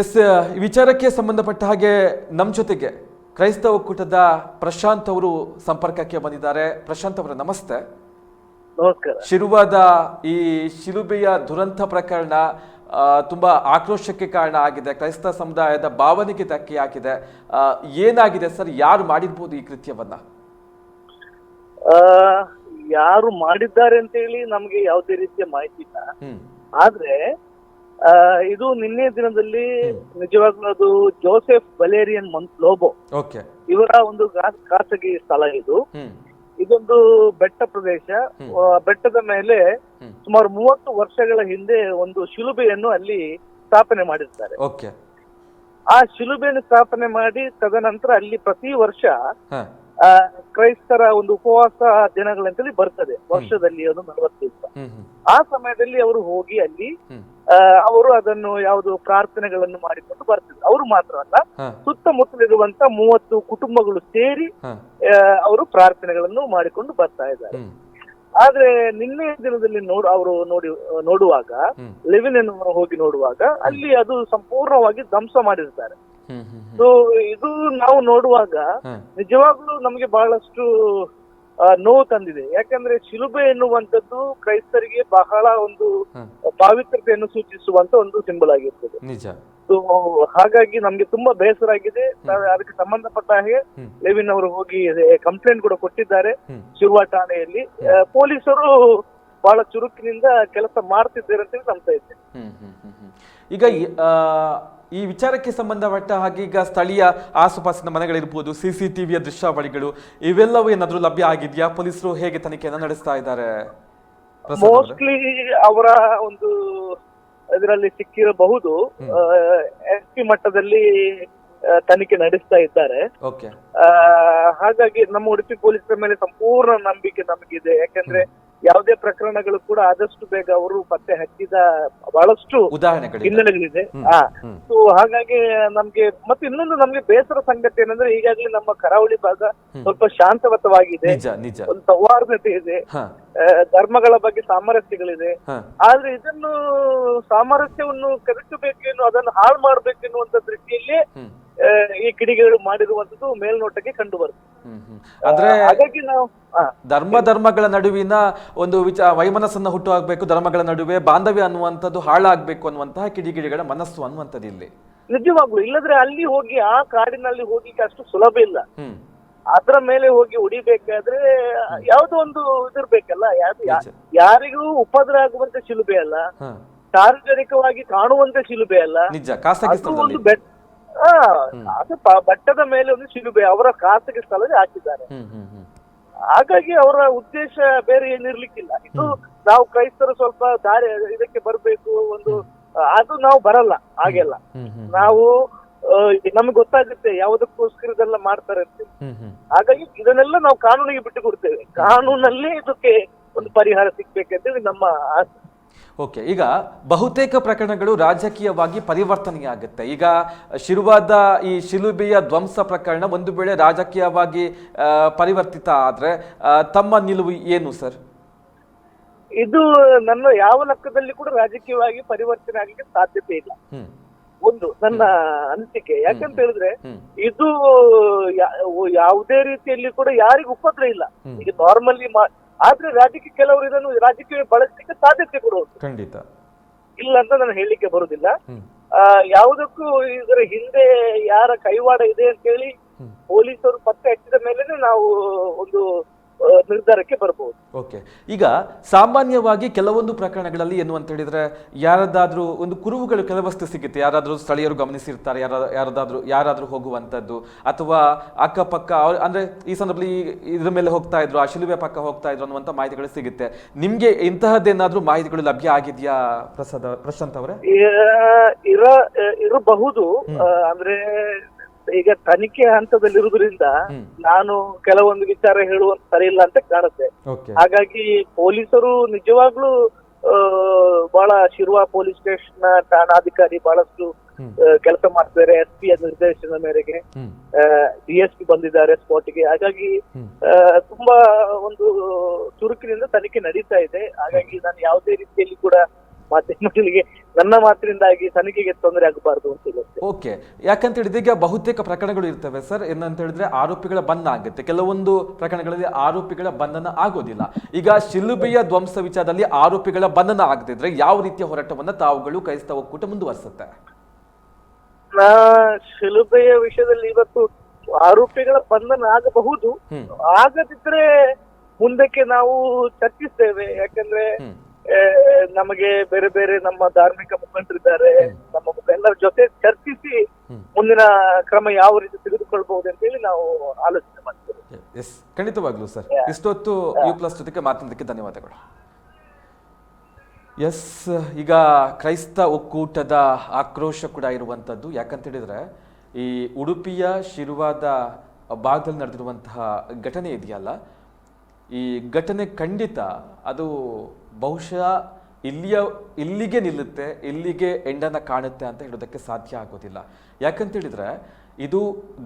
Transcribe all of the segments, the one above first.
S ಈ ವಿಚಾರಕ್ಕೆ ಸಂಬಂಧಪಟ್ಟ ಹಾಗೆ ನಮ್ಮ ಜೊತೆಗೆ ಕ್ರೈಸ್ತ ಒಕ್ಕೂಟದ ಪ್ರಶಾಂತ್ ಅವರು ಸಂಪರ್ಕಕ್ಕೆ ಬಂದಿದ್ದಾರೆ. ಪ್ರಶಾಂತ್ ಅವರ ನಮಸ್ತೆ. ಶಿರುವಾದ ಈ ಶಿಲುಬೆಯ ದುರಂತ ಪ್ರಕರಣ ತುಂಬಾ ಆಕ್ರೋಶಕ್ಕೆ ಕಾರಣ ಆಗಿದೆ. ಕ್ರೈಸ್ತ ಸಮುದಾಯದ ಭಾವನೆಗೆ ಧಕ್ಕೆ ಆಗಿದೆ ಏನಾಗಿದೆ ಸರ್? ಯಾರು ಮಾಡಿರ್ಬೋದು ಈ ಕೃತ್ಯವನ್ನ? ಯಾರು ಮಾಡಿದ್ದಾರೆ ಅಂತ ಹೇಳಿ ನಮ್ಗೆ ಯಾವುದೇ ರೀತಿಯ ಮಾಹಿತಿ ಇಲ್ಲ. ಆದ್ರೆ ಇದು ನಿನ್ನೆ ದಿನದಲ್ಲಿ ನಿಜವಾಗ್ಲೂ ಅದು ಜೋಸೆಫ್ ಬಲೇರಿಯನ್ ಮಂತ್ ಲೋಬೋ. ಇವರ ಒಂದು ಖಾಸಗಿ ಸ್ಥಳ ಇದು. ಇದೊಂದು ಬೆಟ್ಟ ಪ್ರದೇಶ. ಬೆಟ್ಟದ ಮೇಲೆ ಸುಮಾರು ಮೂವತ್ತು ವರ್ಷಗಳ ಹಿಂದೆ ಒಂದು ಶಿಲುಬೆಯನ್ನು ಅಲ್ಲಿ ಸ್ಥಾಪನೆ ಮಾಡಿರ್ತಾರೆ ಆ ಶಿಲುಬೆಯನ್ನು ಸ್ಥಾಪನೆ ಮಾಡಿ ತದನಂತರ ಅಲ್ಲಿ ಪ್ರತಿ ವರ್ಷ ಕ್ರೈಸ್ತರ ಒಂದು ಉಪವಾಸ ದಿನಗಳಂತೇಳಿ ಬರ್ತದೆ. ವರ್ಷದಲ್ಲಿ ಒಂದು ನಲವತ್ತು ದಿವಸ ಆ ಸಮಯದಲ್ಲಿ ಅವರು ಹೋಗಿ ಅಲ್ಲಿ ಅವರು ಅದನ್ನು ಯಾವುದು ಪ್ರಾರ್ಥನೆಗಳನ್ನು ಮಾಡಿಕೊಂಡು ಬರ್ತಿದ್ರು ಅವರು ಮಾತ್ರ ಅಲ್ಲ ಸುತ್ತಮುತ್ತಲಿರುವಂತ ಮೂವತ್ತು ಕುಟುಂಬಗಳು ಸೇರಿ ಅವರು ಪ್ರಾರ್ಥನೆಗಳನ್ನು ಮಾಡಿಕೊಂಡು ಬರ್ತಾ ಇದ್ದಾರೆ. ಆದ್ರೆ ನಿನ್ನೆ ದಿನದಲ್ಲಿ ನೋಡ್ ಅವರು ನೋಡಿ ನೋಡುವಾಗ ಲೆವಿನ್ ಹೋಗಿ ನೋಡುವಾಗ ಅಲ್ಲಿ ಅದು ಸಂಪೂರ್ಣವಾಗಿ ಧ್ವಂಸ ಮಾಡಿರ್ತಾರೆ. ಸೊ ಇದು ನಾವು ನೋಡುವಾಗ ನಿಜವಾಗ್ಲೂ ನಮಗೆ ಬಹಳಷ್ಟು ನೋವು ತಂದಿದೆ. ಯಾಕಂದ್ರೆ ಶಿಲುಬೆ ಎನ್ನುವಂಥದ್ದು ಕ್ರೈಸ್ತರಿಗೆ ಬಹಳ ಒಂದು ಪಾವಿತ್ರತೆಯನ್ನು ಸೂಚಿಸುವಂತ ಒಂದು ಸಿಂಬಲ್ ಆಗಿರ್ತದೆ. ಸೊ ಹಾಗಾಗಿ ನಮ್ಗೆ ತುಂಬಾ ಬೇಸರ ಆಗಿದೆ. ಅದಕ್ಕೆ ಸಂಬಂಧಪಟ್ಟ ಹಾಗೆ. ಲೆವಿನ್ ಅವರು ಹೋಗಿ ಕಂಪ್ಲೇಂಟ್ ಕೂಡ ಕೊಟ್ಟಿದ್ದಾರೆ ಶಿರುವ ಠಾಣೆಯಲ್ಲಿ. ಪೊಲೀಸರು ಬಹಳ ಚುರುಕಿನಿಂದ ಕೆಲಸ ಮಾಡ್ತಿದ್ದಾರೆ ಅಂತ ನಂಬ್ತಾ ಇದ್ದೇನೆ. ಈಗ ಈ, ಆ, ಈ ವಿಚಾರಕ್ಕೆ ಸಂಬಂಧಪಟ್ಟ ಹಾಗೆ ಈಗ ಸ್ಥಳೀಯ ಆಸುಪಾಸಿನ ಮನೆಗಳಿರ್ಬೋದು ಸಿ ಸಿ ಟಿವಿಯ ದೃಶ್ಯಾವಳಿಗಳು ಇವೆಲ್ಲವೂ ಏನಾದರೂ ಲಭ್ಯ ಆಗಿದೆಯಾ? ಪೊಲೀಸರು ಹೇಗೆ ತನಿಖೆಯನ್ನು ನಡೆಸ್ತಾ ಇದ್ದಾರೆ? ಮೋಸ್ಟ್ಲಿ ಅವರ ಒಂದು ಇದರಲ್ಲಿ ಸಿಕ್ಕಿರಬಹುದು. ಎಸ್ ಪಿ ಮಟ್ಟದಲ್ಲಿ ತನಿಖೆ ನಡೆಸ್ತಾ ಇದ್ದಾರೆ. ಹಾಗಾಗಿ ನಮ್ಮ ಉಡುಪಿ ಪೊಲೀಸರ ಮೇಲೆ ಸಂಪೂರ್ಣ ನಂಬಿಕೆ ನಮಗಿದೆ. ಯಾಕಂದ್ರೆ ಯಾವುದೇ ಪ್ರಕರಣಗಳು ಕೂಡ ಆದಷ್ಟು ಬೇಗ ಅವರು ಪತ್ತೆ ಹಚ್ಚಿದ ಬಹಳಷ್ಟು ಹಿನ್ನೆಲೆಗಳಿದೆ. ಹಾ ಸೊ ಹಾಗಾಗಿ ನಮ್ಗೆ ಮತ್ತೆ ಇನ್ನೊಂದು ನಮ್ಗೆ ಬೇಸರ ಸಂಗತಿ ಏನಂದ್ರೆ ಈಗಾಗಲೇ ನಮ್ಮ ಕರಾವಳಿ ಭಾಗ ಸ್ವಲ್ಪ ಶಾಂತವತವಾಗಿದೆ. ಒಂದು ಸೌಹಾರ್ದತೆ ಇದೆ. ಧರ್ಮಗಳ ಬಗ್ಗೆ ಸಾಮರಸ್ಯಗಳಿದೆ. ಆದ್ರೆ ಇದನ್ನು ಸಾಮರಸ್ಯವನ್ನು ಕದಕಬೇಕೇನು ಅದನ್ನು ಹಾಳು ಮಾಡ್ಬೇಕೆನ್ನುವಂತ ದೃಷ್ಟಿಯಲ್ಲಿ ಈ ಕಿಡಿಗೇಡು ಮಾಡಿರುವಂತದ್ದು ಮೇಲ್ನೋಟಕ್ಕೆ ಕಂಡು ಬರುತ್ತೆ. ಹಾಗಾಗಿ ನಾವು ಆ, ಧರ್ಮ ಧರ್ಮಗಳ ನಡುವಿನ ಒಂದು ವಿಚ ವೈಮನಸ್ಸನ್ನ ಹುಟ್ಟು ಹಾಕ್ಬೇಕು ಧರ್ಮಗಳ ನಡುವೆ ಬಾಂಧವ್ಯ ಅನ್ನುವಂಥದ್ದು ಹಾಳಾಗ್ಬೇಕು ಅನ್ನುವಂತಹ ಕಿಡಿಗಿಡಿಗಳ ಮನಸ್ಸು ಅನ್ನುವಂಥದ್ದು ಇಲ್ಲಿ. ನಿಜವಾಗ್ಲು. ಇಲ್ಲದ್ರೆ ಅಲ್ಲಿ ಹೋಗಿ ಆ ಕಾಡಿನಲ್ಲಿ ಹೋಗಿ ಅಷ್ಟು ಸುಲಭ ಇಲ್ಲ. ಅದರ ಮೇಲೆ ಹೋಗಿ ಉಡಿಬೇಕಾದ್ರೆ ಯಾವ್ದೋ ಒಂದು ಇದಿರ್ಬೇಕಲ್ಲ. ಯಾವ್ದು ಯಾರಿಗೂ ಉಪದ್ರ ಆಗುವಂತ ಶಿಲುಬೆ ಅಲ್ಲ. ಸಾರ್ವಜನಿಕವಾಗಿ ಕಾಣುವಂತ ಶಿಲುಬೆ ಅಲ್ಲ. ಒಂದು ಅದು ಬೆಟ್ಟದ ಮೇಲೆ ಒಂದು ಶಿಲುಬೆ. ಅವರ ಖಾಸಗಿ ಸ್ಥಳದಲ್ಲಿ ಹಾಕಿದ್ದಾರೆ. ಹಾಗಾಗಿ ಅವರ ಉದ್ದೇಶ ಬೇರೆ ಏನಿರ್ಲಿಕ್ಕಿಲ್ಲ. ಇದು ನಾವು ಕ್ರೈಸ್ತರು ಸ್ವಲ್ಪ ದಾರಿ ಇದಕ್ಕೆ ಬರಬೇಕು ಒಂದು ಅದು ನಾವು ಬರಲ್ಲ ಹಾಗೆಲ್ಲ. ನಾವು ನಮ್ಗೆ ಗೊತ್ತಾಗುತ್ತೆ ಯಾವುದಕ್ಕೋಸ್ಕರ ಇದೆಲ್ಲ ಮಾಡ್ತಾರೆ ಅಂತ. ಹಾಗಾಗಿ ಇದನ್ನೆಲ್ಲ ನಾವು ಕಾನೂನಿಗೆ ಬಿಟ್ಟು ಕೊಡ್ತೇವೆ. ಕಾನೂನಲ್ಲಿ ಇದಕ್ಕೆ ಒಂದು ಪರಿಹಾರ ಸಿಗ್ಬೇಕಂತೇಳಿ ನಮ್ಮ ಆಸೆ. ಓಕೆ ಈಗ ಬಹುತೇಕ ಪ್ರಕರಣಗಳು ರಾಜಕೀಯವಾಗಿ ಪರಿವರ್ತನೆಯಾಗುತ್ತೆ. ಈಗ ಶಿರುವಾದ ಈ ಶಿಲುಬೆಯ ಧ್ವಂಸ ಪ್ರಕರಣ ಒಂದು ವೇಳೆ ರಾಜಕೀಯವಾಗಿ ಪರಿವರ್ತಿತ ಆದ್ರೆ ತಮ್ಮ ನಿಲುವು ಏನು ಸರ್? ಇದು ನನ್ನ ಯಾವ ಲೆಕ್ಕದಲ್ಲಿ ಕೂಡ ರಾಜಕೀಯವಾಗಿ ಪರಿವರ್ತನೆ ಆಗಲಿಕ್ಕೆ ಸಾಧ್ಯತೆ ಇಲ್ಲ. ಒಂದು ನನ್ನ ಅನಿಸಿಕೆ ಯಾಕಂತ ಹೇಳಿದ್ರೆ ಇದು ಯಾವುದೇ ರೀತಿಯಲ್ಲಿ ಕೂಡ ಯಾರಿಗೂ ಉಪದ್ರ ಇಲ್ಲ. ಈಗ ನಾರ್ಮಲಿ ಆದ್ರೆ ರಾಜಕೀಯ ಕೆಲವರು ಇದನ್ನು ರಾಜಕೀಯ ಬಳಸಲಿಕ್ಕೆ ಸಾಧ್ಯತೆ ಕೊಡುವುದು ಖಂಡಿತ. ಇಲ್ಲ ಅಂತ ನಾನು ಹೇಳಲಿಕ್ಕೆ ಬರುದಿಲ್ಲ ಆ, ಯಾವುದಕ್ಕೂ ಇದರ ಹಿಂದೆ ಯಾರ ಕೈವಾಡ ಇದೆ ಅಂತ ಹೇಳಿ. ಪೊಲೀಸರು ಪತ್ತೆ ಹಚ್ಚಿದ ಮೇಲೆ ನಾವು ಒಂದು ನಿರ್ಧಾರಕ್ಕೆ ಬರಬಹುದು ಓಕೆ. ಈಗ ಸಾಮಾನ್ಯವಾಗಿ ಕೆಲವೊಂದು ಪ್ರಕರಣಗಳಲ್ಲಿ ಏನು ಅಂತ ಹೇಳಿದ್ರೆ ಯಾರದಾದ್ರೂ ಒಂದು ಕುರುವುಗಳು ಕೆಲವಷ್ಟು ಸಿಗುತ್ತೆ. ಯಾರಾದ್ರೂ ಸ್ಥಳೀಯರು ಗಮನಿಸಿರ್ತಾರೆ ಯಾರ ಯಾರದಾದ್ರೂ ಯಾರಾದ್ರೂ ಹೋಗುವಂಥದ್ದು. ಅಥವಾ ಅಕ್ಕಪಕ್ಕ ಅವ್ರ್- ಅಂದ್ರೆ ಈ ಸಂದರ್ಭದಲ್ಲಿ ಇದ್ರ ಮೇಲೆ ಹೋಗ್ತಾ ಇದ್ರು ಆ ಪಕ್ಕ ಹೋಗ್ತಾ ಇದ್ರು ಅನ್ನುವಂಥ ಮಾಹಿತಿಗಳು ಸಿಗುತ್ತೆ. ನಿಮ್ಗೆ ಇಂತಹದ್ದೇನಾದ್ರೂ ಮಾಹಿತಿಗಳು ಲಭ್ಯ ಆಗಿದೆಯಾ ಪ್ರಸಾದ್ ಪ್ರಶಾಂತ್ ಅವರೇ? ಇರ ಇರಬಹುದು. ಅಂದ್ರೆ ಈಗ ತನಿಖೆ ಹಂತದಲ್ಲಿರುವುದರಿಂದ. ನಾನು ಕೆಲವೊಂದು ವಿಚಾರ ಹೇಳುವಂತ ಸರಿ ಇಲ್ಲ ಅಂತ ಕಾಣುತ್ತೆ. ಹಾಗಾಗಿ ಪೊಲೀಸರು ನಿಜವಾಗ್ಲೂ ಬಹಳ ಶಿರ್ವಾ ಪೊಲೀಸ್ ಸ್ಟೇಷನ್ ಠಾಣಾಧಿಕಾರಿ ಬಹಳಷ್ಟು ಕೆಲಸ ಮಾಡ್ತಿದ್ದಾರೆ ಎಸ್ ಪಿ ನಿರ್ದೇಶನದ ಮೇರೆಗೆ. ಡಿ ಎಸ್ ಪಿ ಬಂದಿದ್ದಾರೆ ಸ್ಪಾಟ್ಗೆ ಹಾಗಾಗಿ ಆ, ತುಂಬಾ ಒಂದು ಚುರುಕಿನಿಂದ ತನಿಖೆ ನಡೀತಾ ಇದೆ. ಹಾಗಾಗಿ ನಾನು ಯಾವುದೇ ರೀತಿಯಲ್ಲಿ ಕೂಡ ಮಾಧ್ಯಮಗಳಿಗೆ ನನ್ನ ಮಾತಿನಿಂದಾಗಿ ತನಿಖೆಗೆ ತೊಂದರೆ ಆಗಬಾರದು ಅಂತ ಹೇಳುತ್ತೆ. ಓಕೆ. ಯಾಕಂತ ಹೇಳಿದ್ರೆ ಈಗ ಬಹುತೇಕ ಪ್ರಕರಣಗಳು ಇರ್ತವೆ ಸರ್. ಏನಂತ ಹೇಳಿದ್ರೆ ಆರೋಪಿಗಳ ಬಂಧನ ಆಗುತ್ತೆ. ಕೆಲವೊಂದು ಪ್ರಕರಣಗಳಲ್ಲಿ ಆರೋಪಿಗಳ ಬಂಧನ ಆಗೋದಿಲ್ಲ. ಈಗ ಶಿಲುಬೆಯ ಧ್ವಂಸ ವಿಚಾರದಲ್ಲಿ ಆರೋಪಿಗಳ ಬಂಧನ ಆಗದಿದ್ರೆ ಯಾವ ರೀತಿಯ ಹೋರಾಟವನ್ನ ತಾವುಗಳು ಕ್ರೈಸ್ತ ಒಕ್ಕೂಟ ಮುಂದುವರಿಸುತ್ತೆ? ನಾ ಶಿಲುಬೆಯ ವಿಷಯದಲ್ಲಿ ಇವತ್ತು ಆರೋಪಿಗಳ ಬಂಧನ ಆಗಬಹುದು. ಆಗದಿದ್ರೆ ಮುಂದಕ್ಕೆ ನಾವು ಚರ್ಚಿಸ್ತೇವೆ. ಯಾಕಂದ್ರೆ. ಆ, ನಮಗೆ ಬೇರೆ ಬೇರೆ ನಮ್ಮ ಧಾರ್ಮಿಕ ಮುಖಂಡರಿದ್ದಾರೆ. ನಮ್ಮ ಎಲ್ಲರ ಜೊತೆ ಚರ್ಚಿಸಿ ಮುಂದಿನ ಕ್ರಮ ಯಾವ ರೀತಿ ತೆಗೆದುಕೊಳ್ಬಹುದು ಅಂತ ಹೇಳಿ ನಾವು ಆಲೋಚನೆ ಮಾಡ್ತೇವೆ. ಎಸ್ ಖಂಡಿತವಾಗ್ಲೂ ಸರ್. ಇಷ್ಟೊತ್ತು ಯು ಪ್ಲಸ್ ಜೊತೆಗೆ ಮಾತನಾಡೋದಕ್ಕೆ ಧನ್ಯವಾದಗಳು. ಎಸ್ ಈಗ ಕ್ರೈಸ್ತ ಒಕ್ಕೂಟದ ಆಕ್ರೋಶ ಕೂಡ ಇರುವಂಥದ್ದು. ಯಾಕಂತ ಹೇಳಿದ್ರೆ ಈ ಉಡುಪಿಯ ಶಿರುವಾದ ಭಾಗದಲ್ಲಿ ನಡೆದಿರುವಂತಹ ಘಟನೆ ಇದೆಯಲ್ಲ? ಈ ಘಟನೆ ಖಂಡಿತ ಅದು ಬಹುಶಃ ಇಲ್ಲಿಯ, ಇಲ್ಲಿಗೆ ನಿಲ್ಲುತ್ತೆ, ಇಲ್ಲಿಗೆ ಎಂಡನ್ನು ಕಾಣುತ್ತೆ ಅಂತ ಹೇಳೋದಕ್ಕೆ ಸಾಧ್ಯ ಆಗೋದಿಲ್ಲ. ಯಾಕಂತೇಳಿದರೆ ಇದು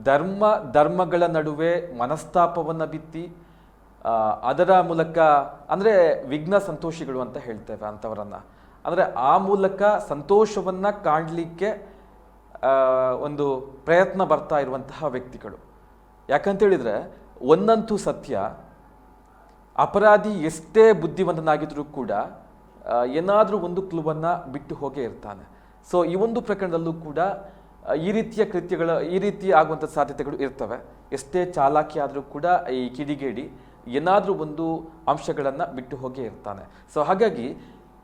ಧರ್ಮ, ಧರ್ಮಗಳ ನಡುವೆ ಮನಸ್ತಾಪವನ್ನು ಬಿತ್ತಿ ಅದರ ಮೂಲಕ ಅಂದರೆ ವಿಘ್ನ ಸಂತೋಷಿಗಳು ಅಂತ ಹೇಳ್ತೇವೆ ಅಂಥವರನ್ನು ಅಂದರೆ ಆ ಮೂಲಕ ಸಂತೋಷವನ್ನು ಕಾಣಲಿಕ್ಕೆ ಒಂದು ಪ್ರಯತ್ನ ಬರ್ತಾ ಇರುವಂತಹ ವ್ಯಕ್ತಿಗಳು. ಯಾಕಂತೇಳಿದರೆ ಒಂದಂತೂ ಸತ್ಯ ಅಪರಾಧಿ ಎಷ್ಟೇ ಬುದ್ಧಿವಂತನಾಗಿದ್ರೂ ಕೂಡ ಏನಾದರೂ ಒಂದು ಕ್ಲುವನ್ನು ಬಿಟ್ಟು ಹೋಗೇ ಇರ್ತಾನೆ. ಸೊ ಈ ಒಂದು ಪ್ರಕರಣದಲ್ಲೂ ಕೂಡ ಈ ರೀತಿಯ ಕೃತ್ಯಗಳ, ಈ ರೀತಿ ಆಗುವಂಥ ಸಾಧ್ಯತೆಗಳು ಇರ್ತವೆ. ಎಷ್ಟೇ ಚಾಲಾಕಿ ಆದರೂ ಕೂಡ, ಈ ಕಿಡಿಗೇಡಿ ಏನಾದರೂ ಒಂದು ಅಂಶಗಳನ್ನು ಬಿಟ್ಟು ಹೋಗೇ ಇರ್ತಾನೆ. ಸೊ ಹಾಗಾಗಿ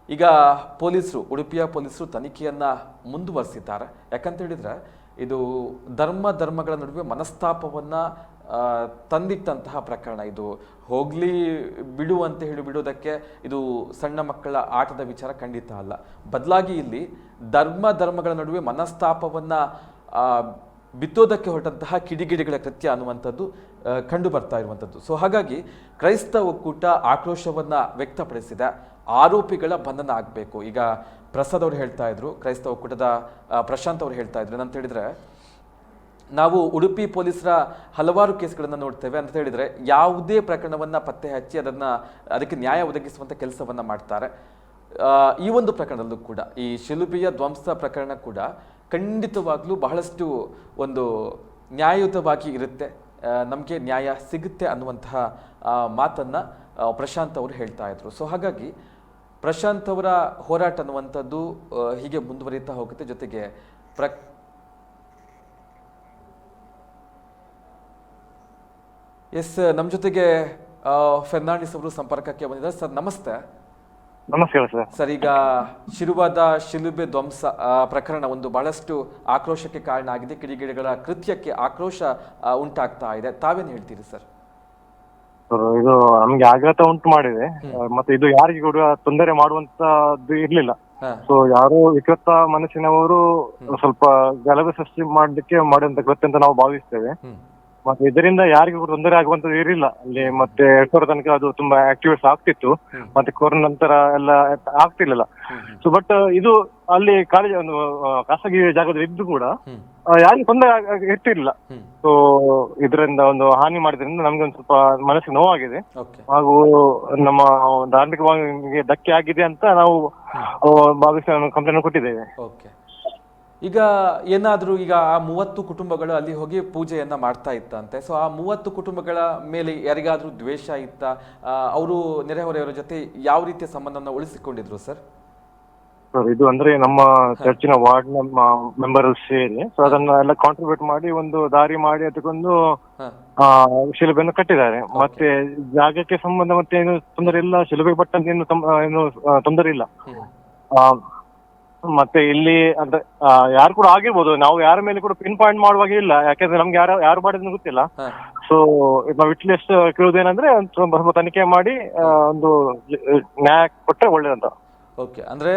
ಈಗ ಪೊಲೀಸರು, ಉಡುಪಿಯ ಪೊಲೀಸರು ತನಿಖೆಯನ್ನು ಮುಂದುವರಿಸಿದ್ದಾರೆ. ಯಾಕಂತ ಹೇಳಿದರೆ, ಇದು ಧರ್ಮ ಧರ್ಮಗಳ ನಡುವೆ ಮನಸ್ತಾಪವನ್ನ ತಂದಿಟ್ಟಂತಹ ಪ್ರಕರಣ ಇದು. ಹೋಗ್ಲಿ ಬಿಡು ಅಂತ ಹೇಳಿ ಬಿಡೋದಕ್ಕೆ ಇದು ಸಣ್ಣ ಮಕ್ಕಳ ಆಟದ ವಿಚಾರ ಖಂಡಿತ ಅಲ್ಲ. ಬದಲಾಗಿ ಇಲ್ಲಿ ಧರ್ಮ ಧರ್ಮಗಳ ನಡುವೆ ಮನಸ್ತಾಪವನ್ನು ಬಿತ್ತೋದಕ್ಕೆ ಹೊರಟಂತಹ ಕಿಡಿಗಿಡಿಗಳ ಕೃತ್ಯ ಅನ್ನುವಂಥದ್ದು ಕಂಡು ಬರ್ತಾ ಇರುವಂಥದ್ದು. ಸೊ ಹಾಗಾಗಿ ಕ್ರೈಸ್ತ ಒಕ್ಕೂಟ ಆಕ್ರೋಶವನ್ನು ವ್ಯಕ್ತಪಡಿಸಿದೆ. ಆರೋಪಿಗಳ ಬಂಧನ ಆಗಬೇಕು. ಈಗ ಪ್ರಸಾದ್ ಅವರು ಹೇಳ್ತಾ ಇದ್ರು, ಕ್ರೈಸ್ತ ಒಕ್ಕೂಟದ ಪ್ರಶಾಂತ್ ಅವರು ಹೇಳ್ತಾ ಇದ್ರು. ಏನಂತ ಹೇಳಿದ್ರೆ ನಾವು ಉಡುಪಿ ಪೊಲೀಸರ ಹಲವಾರು ಕೇಸ್ಗಳನ್ನು ನೋಡ್ತೇವೆ ಅಂತ ಹೇಳಿದರೆ ಯಾವುದೇ ಪ್ರಕರಣವನ್ನು ಪತ್ತೆ ಹಚ್ಚಿ ಅದನ್ನು ಅದಕ್ಕೆ ನ್ಯಾಯ ಒದಗಿಸುವಂಥ ಕೆಲಸವನ್ನು ಮಾಡ್ತಾರೆ. ಈ ಒಂದು ಪ್ರಕರಣದಲ್ಲೂ ಕೂಡ, ಈ ಶಿಲುಬಿಯ ಧ್ವಂಸ ಪ್ರಕರಣ ಕೂಡ ಖಂಡಿತವಾಗ್ಲೂ ಬಹಳಷ್ಟು ಒಂದು ನ್ಯಾಯಯುತವಾಗಿ ಇರುತ್ತೆ. ನಮಗೆ ನ್ಯಾಯ ಸಿಗುತ್ತೆ ಅನ್ನುವಂತಹ ಮಾತನ್ನು ಪ್ರಶಾಂತ್ ಅವರು ಹೇಳ್ತಾ ಇದ್ರು. ಸೊ ಹಾಗಾಗಿ ಪ್ರಶಾಂತ್ ಅವರ ಹೋರಾಟ ಅನ್ನುವಂಥದ್ದು ಹೀಗೆ ಮುಂದುವರಿತಾ ಹೋಗುತ್ತೆ. ಜೊತೆಗೆ ಪ್ರ ಎಸ್ ನಮ್ಮ ಜೊತೆಗೆ ಫೆರ್ನಾಂಡಿಸ್ ಅವರು ಸಂಪರ್ಕಕ್ಕೆ ಬಂದಿದ್ದಾರೆ. ಸರ್ ನಮಸ್ತೆ. ನಮಸ್ಕಾರ ಸರ್. ಸರ್ ಈಗ ಶಿರುವಾದ ಶಿಲುಬೆ ಧ್ವಂಸ ಪ್ರಕರಣ ಒಂದು ಬಹಳಷ್ಟು ಆಕ್ರೋಶಕ್ಕೆ ಕಾರಣ ಆಗಿದೆ. ಕಿಡಿಗಿಡಿಗಳ ಕೃತ್ಯಕ್ಕೆ ಆಕ್ರೋಶ ಉಂಟಾಗ್ತಾ ಇದೆ. ತಾವೇನು ಹೇಳ್ತೀರಿ ಸರ್? ಇದು ನಮ್ಗೆ ಆಘಾತ ಉಂಟು ಮಾಡಿದೆ. ಮತ್ತೆ ಇದು ಯಾರಿಗೆ ಕೂಡ ತೊಂದರೆ ಮಾಡುವಂತದ್ದು ಇರ್ಲಿಲ್ಲ. ಸೊ ಯಾರು ವಿಕೃತ ಮನಸ್ಸಿನವರು ಸ್ವಲ್ಪ ಗಲಭೆ ಸೃಷ್ಟಿ ಮಾಡ್ಲಿಕ್ಕೆ ಮಾಡುವಂತ ಕೃತ್ಯ ಅಂತ ನಾವು ಭಾವಿಸ್ತೇವೆ. ಮತ್ತೆ ಇದರಿಂದ ಯಾರಿಗೂ ತೊಂದರೆ ಆಗುವಂತದ್ದು ಇರಲಿಲ್ಲ. ಅಲ್ಲಿ ಮತ್ತೆ ಎರಡ್ ಸಾವಿರ ತನಕ ಅದು ತುಂಬಾ ಆಕ್ಟಿವೇಟ್ಸ್ ಆಗ್ತಿತ್ತು. ಮತ್ತೆ ಕೊರೋನಾ ನಂತರ ಎಲ್ಲ ಆಗ್ತಿರ್ಲಿಲ್ಲ. ಸೊ ಬಟ್ ಇದು ಅಲ್ಲಿ ಕಾಲೇಜ್ ಒಂದು ಖಾಸಗಿ ಜಾಗದಲ್ಲಿ ಇದ್ದು ಕೂಡ ಆ, ಯಾರಿಗೂ ತೊಂದರೆ ಆಗ- ಆಗ- ಇರ್ತಿರ್ಲಿಲ್ಲ. ಸೊ ಇದರಿಂದ ಒಂದು ಹಾನಿ ಮಾಡಿದ್ರಿಂದ ನಮ್ಗೆ ಒಂದು ಸ್ವಲ್ಪ ಮನಸ್ಸಿಗೆ ನೋವಾಗಿದೆ. ಓಕೆ. ಹಾಗೂ ನಮ್ಮ ಧಾರ್ಮಿಕವಾಗಿ ಧಕ್ಕೆ ಆಗಿದೆ ಅಂತ ನಾವು ಆ, ಭಾವಿಸಿ ಕಂಪ್ಲೇಂಟ್ ಕೊಟ್ಟಿದ್ದೇವೆ. ಓಕೆ. ಈಗ ಏನಾದರೂ ಈಗ ಆ ಮೂವತ್ತು ಕುಟುಂಬಗಳು ಅಲ್ಲಿ ಹೋಗಿ ಪೂಜೆಯನ್ನು ಮಾಡ್ತಾ ಇತ್ತಂತೆ. ಸೊ ಆ ಮೂವತ್ತು ಕುಟುಂಬಗಳ ಮೇಲೆ ಯಾರಿಗಾದರೂ ದ್ವೇಷ ಇತ್ತ? ಅವರು ನೆರೆಹೊರೆಯವರ ಜೊತೆ ಯಾವ ರೀತಿಯ ಸಂಬಂಧವನ್ನು ಉಳಿಸಿಕೊಂಡಿದ್ರು ಸರ್? ಸರ್ ಇದು ಅಂದ್ರೆ ನಮ್ಮ ಚರ್ಚಿನ ವಾರ್ಡ್ ನಮ್ಮ ಮೆಂಬರ್ ಸೇರಿ. ಸೊ ಅದನ್ನ ಎಲ್ಲ ಕಾಂಟ್ರಿಬ್ಯೂಟ್ ಮಾಡಿ ಒಂದು ದಾರಿ ಮಾಡಿ ಅದಕ್ಕೊಂದು ಆ, ಶಿಲುಬೆಯನ್ನು ಕಟ್ಟಿದ್ದಾರೆ. ಮತ್ತೆ ಜಾಗಕ್ಕೆ ಸಂಬಂಧ ಮತ್ತೆ ಏನು ತೊಂದರೆ ಇಲ್ಲ. ಶಿಲುಬೆ ಪಟ್ಟಂತ ಏನು ಏನು ತೊಂದರೆ ಇಲ್ಲ. ಆ, ಮತ್ತೆ ಇಲ್ಲಿ ಅಂದ್ರೆ ಯಾರು ಕೂಡ ಆಗಿರ್ಬೋದು. ನಾವು ಯಾರ ಮೇಲೆ ಕೂಡ ಪಿನ್ ಪಾಯಿಂಟ್ ಮಾಡುವಾಗ ಇಲ್ಲ. ಯಾಕಂದ್ರೆ ನಮ್ಗೆ ಯಾರು ಯಾರು ಮಾಡಿದ್ರು ಗೊತ್ತಿಲ್ಲ. ಸೊ ನಾವು ವಿಟ್ನೆಸ್ ಕೇಳುವುದೇನಂದ್ರೆ ಒಂದು ಸ್ವಲ್ಪ ತನಿಖೆ ಮಾಡಿ ಆ, ಒಂದು ನ್ಯಾಯ ಕೊಟ್ಟರೆ ಒಳ್ಳೇದಂತ. ಓಕೆ. ಅಂದ್ರೆ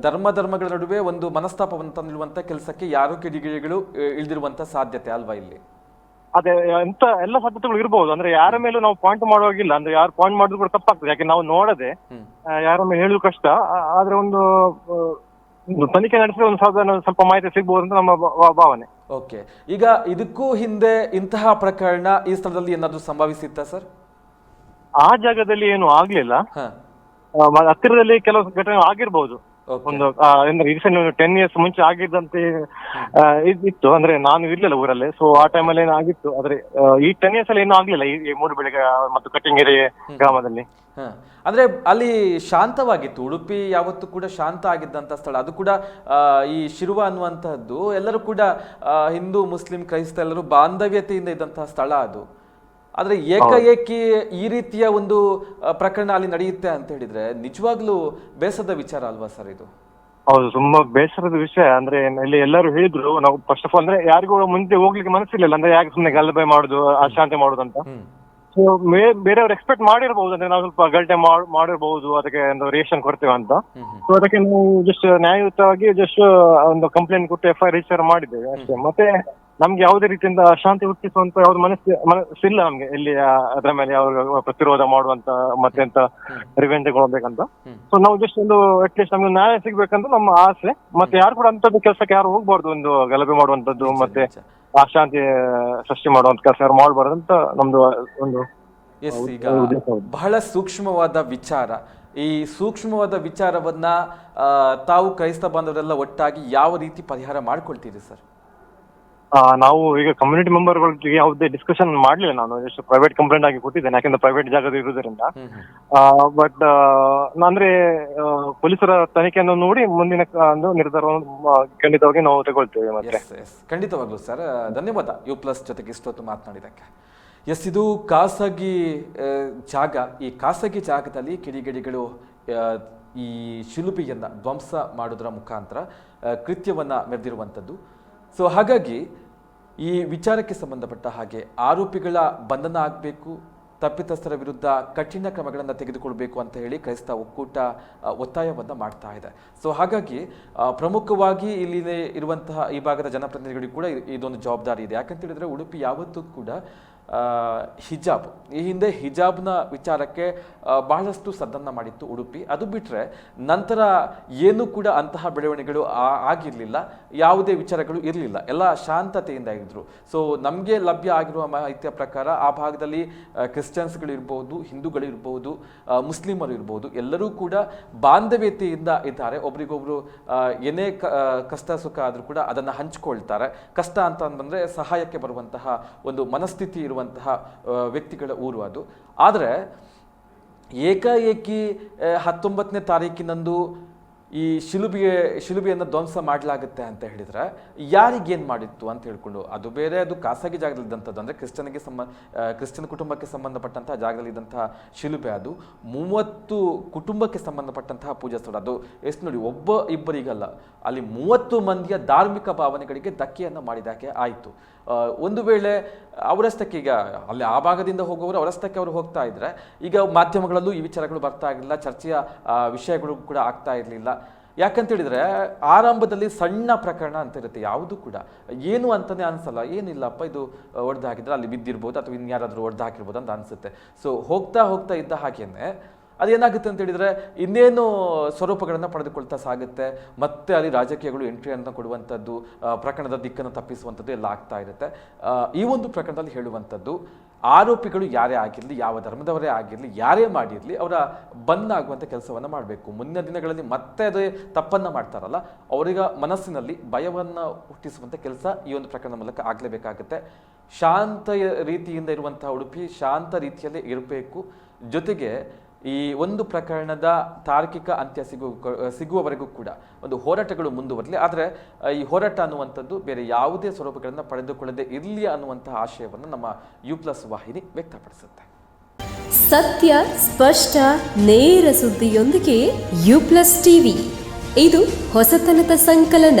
ಧರ್ಮ ಧರ್ಮಗಳ ನಡುವೆ ಒಂದು ಮನಸ್ತಾಪವನ್ನು ತಂದಿರುವಂತ ಕೆಲಸಕ್ಕೆ ಯಾರು ಕಿಡಿಗಿಡಿಗಳು ಇಳಿದಿರುವಂತ ಸಾಧ್ಯತೆ ಅಲ್ವಾ ಇಲ್ಲಿ? ಅದೇ ಎಂತ ಎಲ್ಲ ಸಾಧ್ಯತೆಗಳು ಇರ್ಬೋದು. ಅಂದ್ರೆ ಯಾರ ಮೇಲೂ ನಾವು ಪಾಯಿಂಟ್ ಮಾಡುವಾಗಿಲ್ಲ. ಅಂದ್ರೆ ಯಾರು ಪಾಯಿಂಟ್ ಮಾಡಿದ್ರು ಕೂಡ ತಪ್ಪಾಗ್ತದೆ. ಯಾಕೆ ನಾವು ನೋಡದೆ ಹ್ಮ್. ಆ, ಯಾರ ಮೇಲೆ ಹೇಳುದು ಕಷ್ಟ. ಆ- ಆದ್ರೆ ಒಂದು ಆ, ಒಂದು ತನಿಖೆ ನಡೆಸಿದ್ರೆ ಒಂದು ಸಾಧಾರಣ ಸ್ವಲ್ಪ ಮಾಹಿತಿ ಸಿಗ್ಬೋದು ಅಂತ ನಮ್ಮ ಭಾ- ಭಾವನೆ. ಓಕೆ. ಈಗ ಇದಕ್ಕೂ ಹಿಂದೆ ಇಂತಹ ಪ್ರಕರಣ ಈ ಸ್ಥಳದಲ್ಲಿ ಏನಾದರೂ ಸಂಭವಿಸಿತ್ತಾ ಸರ್? ಆ ಜಾಗದಲ್ಲಿ ಏನು ಆಗ್ಲಿಲ್ಲ. ಹಾ. ಆ, ಮ- ಹತ್ತಿರದಲ್ಲಿ ಕೆಲವು ಘಟನೆ ಆಗಿರ್ಬೋದು. ಒಂದು ಆ, ಅಂದ್ರೆ ಟೆನ್ ಇಯರ್ಸ್ ಮುಂಚೆ ಆಗಿದ್ದಂತೆ ಆ, ಇದ್- ಇತ್ತು. ಅಂದ್ರೆ ನಾನು ಇರ್ಲಿಲ್ಲ ಊರಲ್ಲಿ. ಸೊ ಆ ಟೈಮಲ್ಲಿ ಏನೋ ಆಗಿತ್ತು ಆದ್ರೆ ಆ, ಈ ಟೆನ್ ಇಯರ್ಸ್ ಅಲ್ಲಿ ಏನೂ ಆಗ್ಲಿಲ್ಲ ಈ ಈ ಮೂರು ಬೆಳಗ್ಗೆ ಮತ್ತು ಕಟ್ಟಿಂಗೆರೆ ಗ್ರಾಮದಲ್ಲಿ. ಹ. ಅಂದ್ರೆ ಅಲ್ಲಿ ಶಾಂತವಾಗಿತ್ತು. ಉಡುಪಿ ಯಾವತ್ತೂ ಕೂಡ ಶಾಂತ ಆಗಿದ್ದಂಥ ಸ್ಥಳ. ಅದು ಕೂಡ ಆ, ಈ ಶಿರುವ ಅನ್ನುವಂತಹದ್ದು. ಎಲ್ಲರೂ ಕೂಡ ಆ, ಹಿಂದೂ ಮುಸ್ಲಿಂ ಕ್ರೈಸ್ತ ಎಲ್ಲರೂ ಬಾಂಧವ್ಯತೆಯಿಂದ ಇದ್ದಂತಹ ಸ್ಥಳ ಅದು. ಆದ್ರೆ ಏಕಾಏಕಿ ಈ ರೀತಿಯ ಒಂದು ಪ್ರಕರಣ ಅಲ್ಲಿ ನಡೆಯುತ್ತೆ ಅಂತ ಹೇಳಿದ್ರೆ ನಿಜವಾಗ್ಲೂ ಬೇಸದ ವಿಚಾರ ಅಲ್ವಾ ಸರ್ ಇದು? ಹೌದು ತುಂಬಾ ಬೇಸರದ ವಿಷಯ. ಅಂದ್ರೆ ಇಲ್ಲಿ ಎಲ್ಲರೂ ಹೇಳಿದ್ರು ನಾವು ಫಸ್ಟ್ ಆಫ್ ಆಲ್ ಅಂದ್ರೆ ಯಾರಿಗೂ ಮುಂದೆ ಹೋಗ್ಲಿಕ್ಕೆ ಮನಸ್ಸಿರ್ಲಿಲ್ಲ. ಅಂದ್ರೆ ಯಾಕೆ ಸುಮ್ಮನೆ ಗಲಭೆ ಮಾಡುದು ಅಶಾಂತಿ ಮಾಡುದು ಅಂತ. ಸೊ ಬೇರೆಯವ್ರು ಎಕ್ಸ್ಪೆಕ್ಟ್ ಮಾಡಿರ್ಬಹುದು ಅಂದ್ರೆ ನಾವು ಸ್ವಲ್ಪ ಗಲಾಟೆ ಮಾಡಿರಬಹುದು ಅದಕ್ಕೆ ಒಂದು ರಿಯಾಕ್ಷನ್ ಕೊಡ್ತೇವೆ ಅಂತ. ಸೊ ಅದಕ್ಕೆ ನಾವು ಜಸ್ಟ್ ನ್ಯಾಯಯುತವಾಗಿ ಜಸ್ಟ್ ಒಂದು ಕಂಪ್ಲೇಂಟ್ ಕೊಟ್ಟು ಎಫ್ ಐ ರಿಜಿಸ್ಟರ್ ಮಾಡಿದ್ದೇವೆ ಅಷ್ಟೇ. ಮತ್ತೆ ನಮ್ಗೆ ಯಾವುದೇ ರೀತಿಯಿಂದ ಅಶಾಂತಿ ಹುಟ್ಟಿಸುವಂತ ಯಾವ್ದು ಮನಸ್ಸು ಮನಸ್ಸಿಲ್ಲ ನಮ್ಗೆ ಇಲ್ಲಿ ಅದರ ಮೇಲೆ ಯಾವ ಪ್ರತಿರೋಧ ಮಾಡುವಂತ ಮತ್ತೆ ಅಂತ ರಿವೆಂಜ್ ತಗೊಳ್ಬೇಕಂತ. ಸೊ ನಾವು ಜಸ್ಟ್ ಒಂದು ಅಟ್ಲೀಸ್ಟ್ ನಮ್ಗೆ ನ್ಯಾಯ ಸಿಗ್ಬೇಕಂತ ನಮ್ಮ ಆಸೆ. ಮತ್ತೆ ಯಾರು ಕೂಡ ಅಂತದ್ದು ಕೆಲಸಕ್ಕೆ ಯಾರು ಹೋಗ್ಬಾರ್ದು ಒಂದು ಗಲಭೆ ಮಾಡುವಂತದ್ದು ಮತ್ತೆ. ಅಶಾಂತಿ ಸೃಷ್ಟಿ ಮಾಡುವಂತ ಕೆಲಸ ಯಾರು ಮಾಡಬಾರ್ದು ಅಂತ ನಮ್ದು ಒಂದು ಎಸ್ ಈಗ ಬಹಳ ಸೂಕ್ಷ್ಮವಾದ ವಿಚಾರ. ಈ ಸೂಕ್ಷ್ಮವಾದ ವಿಚಾರವನ್ನ ತಾವು ಕ್ರೈಸ್ತ ಬಾಂಧವರೆಲ್ಲ ಒಟ್ಟಾಗಿ ಯಾವ ರೀತಿ ಪರಿಹಾರ ಮಾಡ್ಕೊಳ್ತೀರಿ ಸರ್? ಆ, ನಾವು ಈಗ ಕಮ್ಯುನಿಟಿ ಮೆಂಬರ್ಗಳಿಗೆ ಯಾವುದೇ ಡಿಸ್ಕಷನ್ ಮಾಡ್ಲಿಲ್ಲ ನಾನು. ಎಷ್ಟು ಪ್ರೈವೇಟ್ ಕಂಪ್ಲೇಂಟ್ ಆಗಿ ಕೊಟ್ಟಿದ್ದೇನೆ ಯಾಕಂದ್ರೆ ಪ್ರೈವೇಟ್ ಜಾಗದ ಇರುವುದರಿಂದ. ಬಟ್ ಅಂದ್ರೆ ಆ, ಪೊಲೀಸರ ತನಿಖೆಯನ್ನು ನೋಡಿ ಮುಂದಿನ ಒಂದು ನಿರ್ಧಾರವನ್ನು ಆ, ಖಂಡಿತವಾಗಿ ನಾವು ತಗೊಳ್ತೇವೆ ಮತ್ತೆ. ಎಸ್ ಎಸ್ ಖಂಡಿತವಾಗ್ಲೂ ಸರ್. ಧನ್ಯವಾದ ಯು ಪ್ಲಸ್ ಜೊತೆಗೆ ಇಷ್ಟೊತ್ತು ಮಾತನಾಡಿದಕ್ಕೆ ಎಸ್ ಇದು ಖಾಸಗಿ ಆ, ಜಾಗ. ಈ ಖಾಸಗಿ ಜಾಗದಲ್ಲಿ ಕಿಡಿಗಿಡಿಗಳು ಆ, ಈ ಶಿಲುಬೆಯನ್ನು ಧ್ವಂಸ ಮಾಡೋದರ ಮುಖಾಂತರ ಆ, ಕೃತ್ಯವನ್ನ ಮೆರೆದಿರುವಂಥದ್ದು. ಸೊ ಹಾಗಾಗಿ ಈ ವಿಚಾರಕ್ಕೆ ಸಂಬಂಧಪಟ್ಟ ಹಾಗೆ ಆರೋಪಿಗಳ ಬಂಧನ ಆಗಬೇಕು, ತಪ್ಪಿತಸ್ಥರ ವಿರುದ್ಧ ಕಠಿಣ ಕ್ರಮಗಳನ್ನು ತೆಗೆದುಕೊಳ್ಬೇಕು ಅಂತ ಹೇಳಿ ಕ್ರೈಸ್ತ ಒಕ್ಕೂಟ ಒತ್ತಾಯವನ್ನು ಮಾಡ್ತಾ ಇದೆ. ಸೊ ಹಾಗಾಗಿ ಪ್ರಮುಖವಾಗಿ ಇಲ್ಲಿ ಇರುವಂತಹ ಈ ಭಾಗದ ಜನಪ್ರತಿನಿಧಿಗಳಿಗೂ ಕೂಡ ಇದೊಂದು ಜವಾಬ್ದಾರಿ ಇದೆ. ಯಾಕಂತ ಹೇಳಿದ್ರೆ ಉಡುಪಿ ಯಾವತ್ತೂ ಕೂಡ ಹಿಜಾಬ್. ಈ ಹಿಂದೆ ಹಿಜಾಬ್ನ ವಿಚಾರಕ್ಕೆ ಬಹಳಷ್ಟು ಸದ್ದನ್ನ ಮಾಡಿತ್ತು ಉಡುಪಿ. ಅದು ಬಿಟ್ಟರೆ ನಂತರ ಏನೂ ಕೂಡ ಅಂತಹ ಬೆಳವಣಿಗೆಗಳು ಆಗಿರಲಿಲ್ಲ. ಯಾವುದೇ ವಿಚಾರಗಳು ಇರಲಿಲ್ಲ. ಎಲ್ಲ ಶಾಂತತೆಯಿಂದ ಇದ್ದರು ಸೊ ನಮಗೆ ಲಭ್ಯ ಆಗಿರುವ ಮಾಹಿತಿಯ ಪ್ರಕಾರ ಆ ಭಾಗದಲ್ಲಿ ಕ್ರಿಶ್ಚಿಯನ್ಸ್ಗಳು ಇರ್ಬೋದು, ಹಿಂದೂಗಳು ಇರ್ಬೋದು ಮುಸ್ಲಿಮರು ಇರ್ಬೋದು, ಎಲ್ಲರೂ ಕೂಡ ಬಾಂಧವ್ಯತೆಯಿಂದ ಇದ್ದಾರೆ. ಒಬ್ರಿಗೊಬ್ರು ಏನೇ ಕಷ್ಟ ಸುಖ ಆದರೂ ಕೂಡ ಅದನ್ನು ಹಂಚಿಕೊಳ್ತಾರೆ. ಕಷ್ಟ ಅಂತ ಬಂದರೆ ಸಹಾಯಕ್ಕೆ ಬರುವಂತಹ ಒಂದು ಮನಸ್ಥಿತಿ ಇರುವಂತಹ ವ್ಯಕ್ತಿಗಳ ಊರು ಅದು. ಆದರೆ ಏಕಾಏಕಿ ಹತ್ತೊಂಬತ್ತನೇ ತಾರೀಕಿನಂದು ಈ ಶಿಲುಬಿಯ ಶಿಲುಬಿಯನ್ನು ಧ್ವಂಸ ಮಾಡಲಾಗುತ್ತೆ ಅಂತ ಹೇಳಿದ್ರೆ ಯಾರಿಗೇನು ಮಾಡಿತ್ತು ಅಂತ ಹೇಳ್ಕೊಂಡು ಅದು ಬೇರೆ ಅದು ಖಾಸಗಿ ಜಾಗದಲ್ಲಿದ್ದಂಥದ್ದು. ಅಂದರೆ ಕ್ರಿಶ್ಚನಿಗೆ ಸಂಬ ಆ, ಕ್ರಿಶ್ಚಿಯನ್ ಕುಟುಂಬಕ್ಕೆ ಸಂಬಂಧಪಟ್ಟಂತಹ ಜಾಗದಲ್ಲಿದ್ದಂತಹ ಶಿಲುಬೆ ಅದು. ಮೂವತ್ತು ಕುಟುಂಬಕ್ಕೆ ಸಂಬಂಧಪಟ್ಟಂತಹ ಪೂಜಾ ಸ್ಥಳ ಅದು. ಎಷ್ಟು ನೋಡಿ ಒಬ್ಬ ಇಬ್ಬರಿಗಲ್ಲ. ಅಲ್ಲಿ ಮೂವತ್ತು ಮಂದಿಯ ಧಾರ್ಮಿಕ ಭಾವನೆಗಳಿಗೆ ಧಕ್ಕೆಯನ್ನು ಮಾಡಿದಾಗೆ ಆಯಿತು. ಒಂದು ವೇಳೆ ಅವರಷ್ಟಕ್ಕೆ ಈಗ, ಅಲ್ಲಿ ಆ ಭಾಗದಿಂದ ಹೋಗುವವರು ಅವರಷ್ಟಕ್ಕೆ ಅವರು ಹೋಗ್ತಾ ಇದ್ರೆ, ಈಗ ಮಾಧ್ಯಮಗಳಲ್ಲೂ ಈ ವಿಚಾರಗಳು ಬರ್ತಾ ಇರಲಿಲ್ಲ, ಚರ್ಚೆಯ ವಿಷಯಗಳು ಕೂಡ ಆಗ್ತಾ ಇರಲಿಲ್ಲ. ಯಾಕಂತೇಳಿದರೆ ಆರಂಭದಲ್ಲಿ ಸಣ್ಣ ಪ್ರಕರಣ ಅಂತ ಇರುತ್ತೆ, ಯಾವುದು ಕೂಡ. ಏನು ಅಂತಲೇ ಅನಿಸಲ್ಲ, ಏನಿಲ್ಲಪ್ಪ, ಇದು ಹೊಡೆದು ಹಾಕಿದ್ರೆ ಅಲ್ಲಿ ಬಿದ್ದಿರ್ಬೋದು, ಅಥವಾ ಇನ್ಯಾರಾದರೂ ಹೊಡೆದು ಹಾಕಿರ್ಬೋದು ಅಂತ ಅನಿಸುತ್ತೆ. ಸೊ ಹೋಗ್ತಾ ಹೋಗ್ತಾ ಇದ್ದ ಹಾಗೇನೆ ಅದೇನಾಗುತ್ತೆ ಅಂತ ಹೇಳಿದರೆ, ಇನ್ನೇನು ಸ್ವರೂಪಗಳನ್ನು ಪಡೆದುಕೊಳ್ತಾ ಸಾಗುತ್ತೆ, ಮತ್ತೆ ಅಲ್ಲಿ ರಾಜಕೀಯಗಳು ಎಂಟ್ರಿಯನ್ನು ಕೊಡುವಂಥದ್ದು ಪ್ರಕರಣದ ದಿಕ್ಕನ್ನು ತಪ್ಪಿಸುವಂಥದ್ದು ಎಲ್ಲ ಆಗ್ತಾ ಇರುತ್ತೆ. ಈ ಒಂದು ಪ್ರಕರಣದಲ್ಲಿ ಹೇಳುವಂಥದ್ದು, ಆರೋಪಿಗಳು ಯಾರೇ ಆಗಿರಲಿ, ಯಾವ ಧರ್ಮದವರೇ ಆಗಿರಲಿ, ಯಾರೇ ಮಾಡಿರಲಿ, ಅವರ ಬಂದ್ ಆಗುವಂಥ ಕೆಲಸವನ್ನು ಮಾಡಬೇಕು. ಮುಂದಿನ ದಿನಗಳಲ್ಲಿ ಮತ್ತೆ ಅದೇ ತಪ್ಪನ್ನು ಮಾಡ್ತಾರಲ್ಲ, ಅವರಿಗೆ ಮನಸ್ಸಿನಲ್ಲಿ ಭಯವನ್ನು ಹುಟ್ಟಿಸುವಂಥ ಕೆಲಸ ಈ ಒಂದು ಪ್ರಕರಣದ ಮೂಲಕ ಆಗಲೇಬೇಕಾಗುತ್ತೆ. ಶಾಂತ ರೀತಿಯಿಂದ ಇರುವಂಥ ಉಡುಪಿ ಶಾಂತ ರೀತಿಯಲ್ಲೇ ಇರಬೇಕು. ಜೊತೆಗೆ ಈ ಒಂದು ಪ್ರಕರಣದ ತಾರ್ಕಿಕ ಅಂತ್ಯ ಸಿಗು ಸಿಗುವವರೆಗೂ ಕೂಡ ಒಂದು ಹೋರಾಟಗಳು ಮುಂದುವರಲಿ. ಆದರೆ ಈ ಹೋರಾಟ ಅನ್ನುವಂಥದ್ದು ಬೇರೆ ಯಾವುದೇ ಸ್ವರೂಪಗಳನ್ನು ಪಡೆದುಕೊಳ್ಳದೆ ಇರಲಿ ಅನ್ನುವಂತಹ ಆಶಯವನ್ನು ನಮ್ಮ ಯು ಪ್ಲಸ್ ವಾಹಿನಿ ವ್ಯಕ್ತಪಡಿಸುತ್ತೆ. ಸತ್ಯ, ಸ್ಪಷ್ಟ, ನೇರ ಸುದ್ದಿಯೊಂದಿಗೆ ಯು ಪ್ಲಸ್ ಟಿವಿ. ಇದು ಹೊಸತನದ ಸಂಕಲನ.